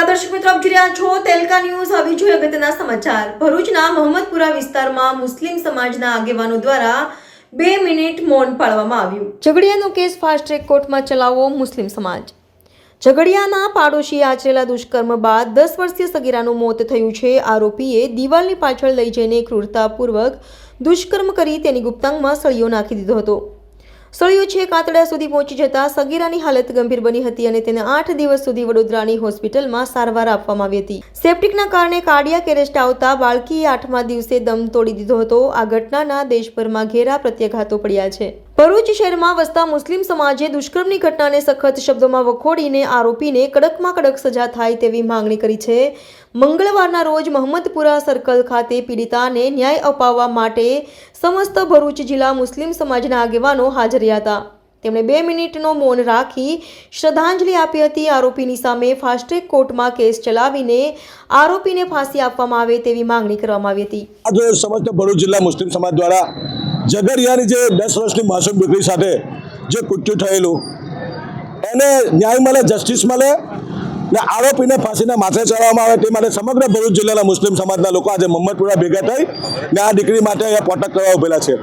નમસ્કાર દર્શક મિત્રો, આપ જોઈ રહ્યા છો તેલકા ન્યૂઝ. આવી જોઈએ અગત્યના સમાચાર. ભરૂચના મોહમ્મદપુરા વિસ્તારમાં મુસ્લિમ સમાજના આગેવાનો દ્વારા બે મિનિટ મૌન પાળવામાં આવ્યું. ઝઘડિયાનો કેસ ફાસ્ટ ટ્રેક કોર્ટમાં ચલાવવો મુસ્લિમ સમાજ. ઝઘડિયાના પાડોશીએ આચરેલા દુષ્કર્મ બાદ દસ વર્ષીય સગીરાનું મોત થયું છે. આરોપીએ દિવાલની પાછળ લઈ જઈને ક્રૂરતાપૂર્વક દુષ્કર્મ કરી તેની ગુપ્તાંગમાં સળિયો નાખી દીધો હતો. સળિયો છેક આંતરડા સુધી પહોંચી જતા સગીરાની હાલત ગંભીર બની હતી અને તેને આઠ દિવસ સુધી વડોદરાની હોસ્પિટલમાં સારવાર આપવામાં આવી હતી. સેપ્ટિકના કારણે કાર્ડિયાક એરેસ્ટ આવતા બાળકીએ આઠમા દિવસે દમ તોડી દીધો હતો. આ ઘટનાના દેશભરમાં ઘેરા પ્રત્યાઘાતો પડ્યા છે. ભરૂચ શહેરમાં વસતા મુસ્લિમ સમાજે દુષ્કર્મની ઘટનાને સખત શબ્દોમાં વખોડીને આરોપીને કડકમાં કડક સજા થાય તેવી માંગણી કરી છે. મંગળવારના રોજ મહમ્મદપુરા સર્કલ ખાતે પીડિતાને ન્યાય અપાવવા માટે સમસ્ત ભરૂચ જિલ્લા મુસ્લિમ સમાજના આગેવાનો હાજર હતા. તેમણે બે મિનિટનો મૌન રાખી શ્રદ્ધાંજલિ આપી હતી. આરોપીની સામે ફાસ્ટ્રેક કોર્ટમાં કેસ ચલાવીને આરોપીને ફાંસી આપવામાં આવે તેવી માંગણી કરવામાં આવી હતી. આજે સમસ્ત ભરૂચ જિલ્લા મુસ્લિમ સમાજ દ્વારા ઝઘડિયાની જે દસ વર્ષની માસૂમ દીકરી સાથે જે કૃત્યુ થયેલું, એને ન્યાય મળે જસ્ટિસ મળે ને આરોપીને ફાંસીના માથે ચડાવવામાં આવે, તે માટે સમગ્ર ભરૂચ જિલ્લાના મુસ્લિમ સમાજના લોકો આજે મમ્મદપુરા ભેગા થઈ ને આ દીકરી માટે અહીંયા પોટક કરવા ઉભેલા છે.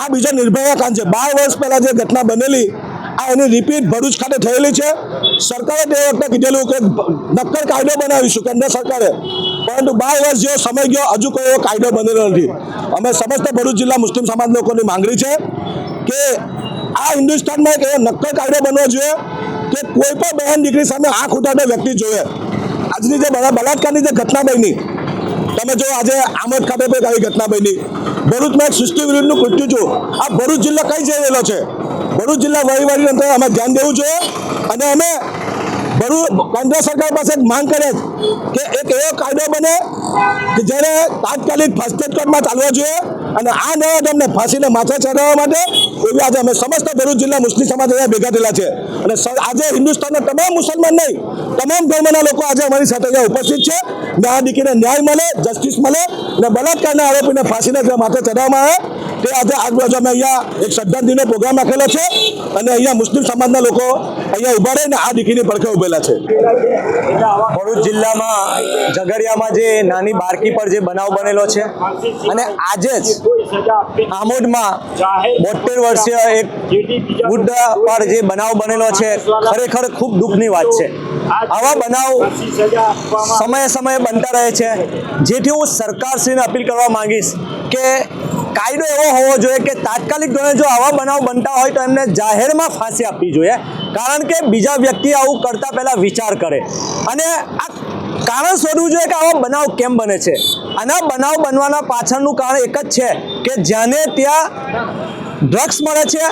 આ બીજો નિર્ભયા કાંડ છે. બાર વર્ષ પહેલાં જે ઘટના બનેલી આ એની રિપીટ ભરૂચ ખાતે થયેલી છે. સરકારે તે વખતે કીધેલું કે નક્કર કાયદો બનાવીશું, કેન્દ્ર સરકારે. પરંતુ બાર વર્ષ જેવો સમય ગયો, હજુ કોઈ એવો કાયદો બનેલો નથી. અમે સમસ્ત ભરૂચ જિલ્લા મુસ્લિમ સમાજ લોકોની માંગણી છે કે આ હિન્દુસ્તાનમાં એક એવો નક્કર કાયદો બનવો જોઈએ કે કોઈ પણ બહેન દીકરી સામે આંખ ઉઠાવતો વ્યક્તિ જોઈએ આજની જે બળા- બલાત્કારની જે ઘટના બની, તમે જો આજે આમોદ ખાતે પણ આવી ઘટના બની, ભરૂચમાં એક સૃષ્ટિ વિરુદ્ધનું કૃત્યુ છું આ ભરૂચ જિલ્લો કઈ જઈ રહેલો છે? ભરૂચ જિલ્લા વહીવટી તંત્ર અમે ધ્યાન દેવું જોઈએ. અને અમે ભરૂચ કેન્દ્ર સરકાર પાસે માંગ કરે કે એક એવો કાયદો બને કે જેને તાત્કાલિક ફાસ્ટેગ કોર્ટમાં ચાલવો જોઈએ. અને આ નરાધમને ફાંસીને માથે ચડાવવા માટે એવી આજે અમે સમસ્ત ભરૂચ જિલ્લા મુસ્લિમ સમાજ અહીંયા ભેગા થયેલા છે. અને આજે હિન્દુસ્તાનના તમામ મુસલમાન નહીં, તમામ ધર્મના લોકો આજે અમારી સાથે અહીંયા ઉપસ્થિત છે. આ દીકરીને ન્યાય મળે જસ્ટિસ મળે અને બલાત્કારના આરોપીને ફાંસીને જે માથે ચડાવવામાં આવે તે આજે આજુબાજુ અમે અહીંયા એક શ્રદ્ધાંજલિનો પ્રોગ્રામ રાખેલો છે. અને અહીંયા મુસ્લિમ સમાજના લોકો અહીંયા ઊભા રહીને આ દીકરીની પડખે ઉભેલા છે. ભરૂચ જિલ્લામાં ઝઘડિયામાં જે નાની બારકી પર જે બનાવ બનેલો છે અને આજે જ આમોદમાં બોતેર વર્ષીય એક વૃદ્ધ પર જે બનાવ બનેલો છે, ખરેખર ખૂબ દુઃખની વાત છે. આવા બનાવ સમયે સમયે બનતા રહે છે. જેથી હું સરકારશ્રીને અપીલ કરવા માંગીશ કે કાયદો એવો હોવો જોઈએ કે તાત્કાલિક ધોરણે જો આવા બનાવ બનતા હોય તો એમને જાહેરમાં ફાંસી આપવી જોઈએ. કારણ કે બીજા વ્યક્તિ આવું કરતા પહેલા વિચાર કરે. અને આ કારણ શોધવું જોઈએ કે આવા બનાવ કેમ બને છે. આના બનાવ બનવાના પાછળનું કારણ એક જ છે કે જ્યાંને ત્યાં ડ્રગ્સ મળે છે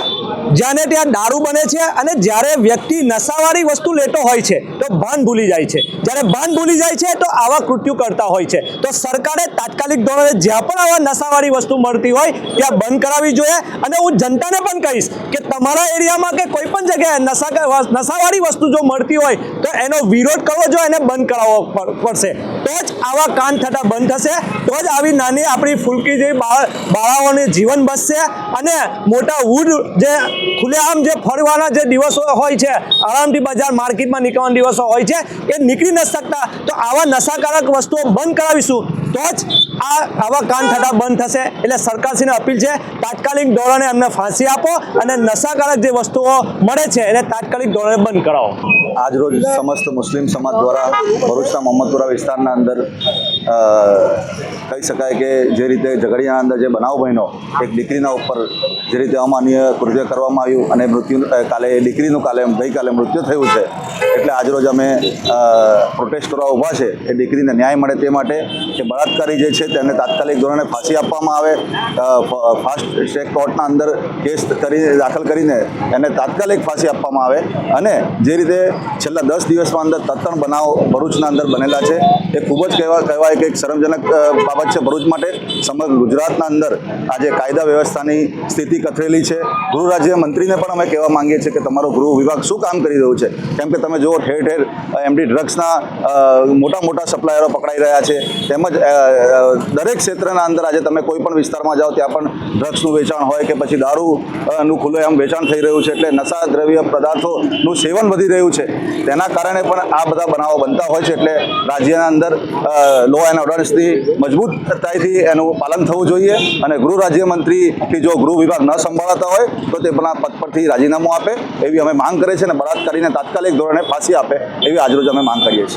જ્યાંને ત્યાં દારૂ બને છે અને જ્યારે વ્યક્તિ નશાવાળી વસ્તુ લેતો હોય છે, તો ભાન ભૂલી જાય છે. જ્યારે ભાન ભૂલી જાય છે, તો આવા કૃત્યુ કરતા હોય છે. તો સરકારે તાત્કાલિક ધોરણે જ્યાં પણ આવા નશાવાળી વસ્તુ મળતી હોય, ત્યાં બંધ કરાવવી જોઈએ. અને હું જનતાને પણ કહીશ કે તમારા એરિયામાં કે કોઈ પણ જગ્યાએ નશા નશાવાળી વસ્તુ જો મળતી હોય, તો એનો વિરોધ કરવો જોઈએ એને બંધ કરાવવો પડશે. તો જ આવા કાંડ થતા બંધ થશે. તો જ આવી નાની આપણી ફૂલકી જેવી બાળાઓને જીવન બચશે અને મોટા વુડ જે ખુલ્લેઆમ જે ફરવાના જે દિવસો હોય છે, આરામથી બજાર માર્કેટમાં નીકળવાના દિવસો હોય છે, એ નીકળી ન શકતા. તો આવા નશાકારક વસ્તુઓ બંધ કરાવીશું. તો જ આ આવા કામ થતા બંધ થશે. એટલે સરકારશ્રીને અપીલ છે, તાત્કાલિક ધોરણે એમને ફાંસી આપો અને નશાકારક જે વસ્તુઓ મળે છે, એને તાત્કાલિક ધોરણે બંધ કરાવો. આજરોજ સમસ્ત મુસ્લિમ સમાજ દ્વારા ભરૂચના મોહમ્મદપુરા વિસ્તારના અંદર કહી શકાય કે જે રીતે ઝઘડિયાના અંદર જે બનાવ બન્યો, એક દીકરીના ઉપર જે રીતે અમાન્ય કૃત્ય કરવામાં આવ્યું અને મૃત્યુ કાલે દીકરીનું કાલે ગઈકાલે મૃત્યુ થયું છે. એટલે આજરોજ અમે પ્રોટેસ્ટ કરવા ઊભા છે. એ દીકરીને ન્યાય મળે તે માટે કે બળાત્કારી જે છે તેને તાત્કાલિક ધોરણે ફાંસી આપવામાં આવે ફાસ્ટ ટ્રેક કોર્ટના અંદર કેસ કરી, દાખલ કરીને એને તાત્કાલિક ફાંસી આપવામાં આવે અને જે રીતે છેલ્લા દસ દિવસમાં અંદર તત્ણ બનાવ ભરૂચના અંદર બનેલા છે, એ ખૂબ જ કહેવા, કહેવાય કે એક શરમજનક બાબત છે ભરૂચ માટે. સમગ્ર ગુજરાતના અંદર આજે કાયદા વ્યવસ્થાની સ્થિતિ કથરેલી છે. ગૃહ રાજ્ય મંત્રીને પણ અમે કહેવા માંગીએ છીએ કે તમારો ગૃહ વિભાગ શું કામ કરી રહ્યું છે? કેમ કે તમે જુઓ, ઠેર ઠેર એમડી ડ્રગ્સના મોટા મોટા સપ્લાયરો પકડાઈ રહ્યા છે. તેમજ દરેક ક્ષેત્રના અંદર આજે તમે કોઈ પણ વિસ્તારમાં જાઓ ત્યાં પણ ડ્રગ્સનું વેચાણ હોય કે પછી દારૂ અ, નું ખુલ્લેઆમ વેચાણ થઈ રહ્યું છે એટલે નશા દ્રવ્ય પદાર્થોનું સેવન વધી રહ્યું છે. તેના કારણે પણ આ બધા બનાવો બનતા હોય છે એટલે રાજ્યના અંદર લો એન્ડ ઓર્ડર્સની મજબૂતતાથી એનું પાલન થવું જોઈએ અને ગૃહ રાજ્યમંત્રી કે જો ગૃહ વિભાગ ન સંભાળતા હોય તો તે પણ પદ પરથી રાજીનામું આપે એવી અમે માંગ કરીએ છીએ અને બળાત્કારીને તાત્કાલિક ધોરણે ફાંસી આપે એવી આજરોજ અમે માંગ કરીએ છીએ.